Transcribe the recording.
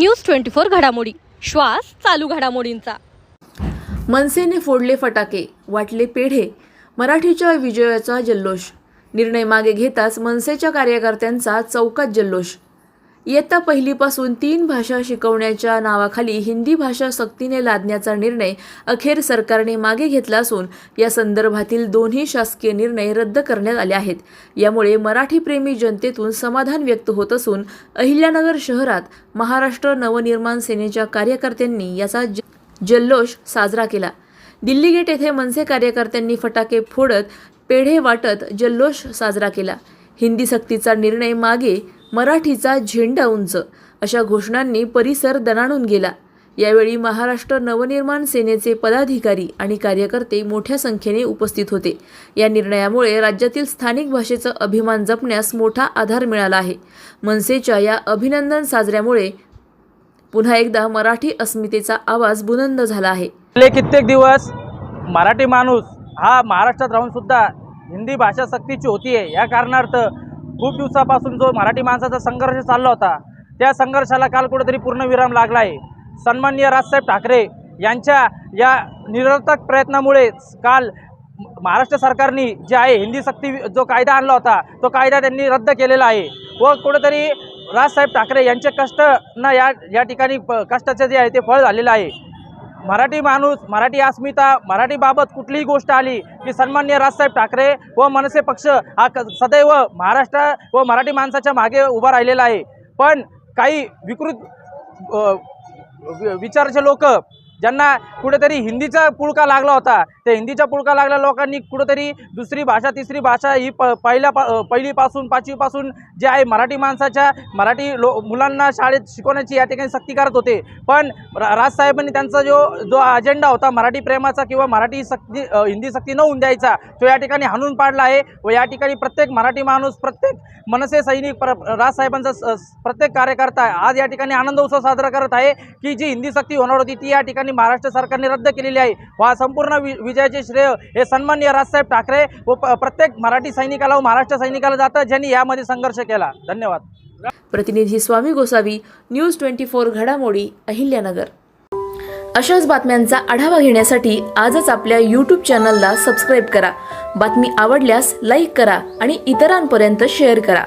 News twenty four घडामोडी. श्वास चालू घडामोडींचा. मनसेने फोडले फटाके वाटले पेढे. मराठीच्या विजयाचा जल्लोष. निर्णय मागे घेताच मनसेच्या कार्यकर्त्यांचा चौकात जल्लोष. इयत्ता पहिलीपासून तीन भाषा शिकवण्याच्या नावाखाली हिंदी भाषा सक्तीने लादण्याचा निर्णय अखेर सरकारने मागे घेतला असून या संदर्भातील दोन्ही शासकीय निर्णय रद्द करण्यात आले आहेत. यामुळे मराठीप्रेमी जनतेतून समाधान व्यक्त होत असून अहिल्यानगर शहरात महाराष्ट्र नवनिर्माण सेनेच्या कार्यकर्त्यांनी याचा ज जल्लोष साजरा केला. दिल्ली गेट येथे मनसे कार्यकर्त्यांनी फटाके फोडत पेढे वाटत जल्लोष साजरा केला. हिंदी सक्तीचा निर्णय मागे मराठीचा झेंडा उंच अशा घोषणांनी परिसर दणाणून गेला. यावेळी महाराष्ट्र नवनिर्माण सेनेचे पदाधिकारी आणि कार्यकर्ते मोठ्या संख्येने उपस्थित होते. या निर्णयामुळे राज्यातील स्थानिक भाषेचा अभिमान जपण्यास मोठा आधार मिळाला आहे. मनसेच्या या अभिनंदन साजऱ्यामुळे पुन्हा एकदा मराठी अस्मितेचा आवाज बुलंद झाला आहे. गेले कित्येक दिवस मराठी माणूस हा महाराष्ट्रात राहून सुद्धा हिंदी भाषा सक्तीची होती आहे या कारणार्थ खूप दिवसापासून जो मराठी माणसाचा संघर्ष चालला होता त्या संघर्षाला काल कुठेतरी पूर्णविराम लागला आहे सन्माननीय राजसाहेब ठाकरे यांच्या या निरर्थक प्रयत्नामुळेच काल महाराष्ट्र सरकारने जे आहे हिंदी सक्ती जो कायदा आणला होता तो कायदा त्यांनी रद्द केलेला आहे. व कुठेतरी राजसाहेब ठाकरे यांचे कष्ट ना या या ठिकाणी प- कष्टाचे जे आहे ते फळ झालेलं आहे. मराठी माणूस मराठी अस्मिता मराठीबाबत कुठलीही गोष्ट आली की सन्मान्य राजसाहेब ठाकरे व मनसे पक्ष हा क सदैव महाराष्ट्र व मराठी माणसाच्या मागे उभा राहिलेला आहे. पण काही विकृत विचारचे लोक ज्यांना कुठेतरी हिंदीचा पुळका लागला होता त्या हिंदीचा पुळका लागल्या लोकांनी कुठेतरी दुसरी भाषा तिसरी भाषा ही प पहिल्या पा पहिलीपासून पाचवीपासून जे आहे मराठी माणसाच्या मराठी लो मुलांना शाळेत शिकवण्याची या ठिकाणी सक्ती करत होते. पण राजसाहेबांनी त्यांचा जो जो अजेंडा होता मराठी प्रेमाचा किंवा मराठी सक्ती हिंदी सक्ती न होऊन द्यायचा तो या ठिकाणी हाणून पाडला आहे व या ठिकाणी प्रत्येक मराठी माणूस प्रत्येक मनसे सैनिक प्र राजसाहेबांचा स- प्रत्येक कार्यकर्ता आज या ठिकाणी आनंद उत्सव साजरा करत आहे की जी हिंदी सक्ती होणार होती ती या ठिकाणी महाराष्ट्र सरकारने रद्द केलेली आहे. व हा संपूर्ण वि विजयाचे श्रेय हे सन्मान्य राजसाहेब ठाकरे व प्रत्येक मराठी सैनिकाला व महाराष्ट्र सैनिकाला जातं ज्यांनी यामध्ये संघर्ष केला. धन्यवाद. प्रतिनिधी Swami Gosavi news twenty four घडामोडी अहिल्यानगर. अशाच बातम्यांचा आढावा घेण्यासाठी आजच आपल्या यूट्यूब चॅनलला सबस्क्राईब करा. बातमी आवडल्यास लाईक करा आणि इतरांपर्यंत शेअर करा.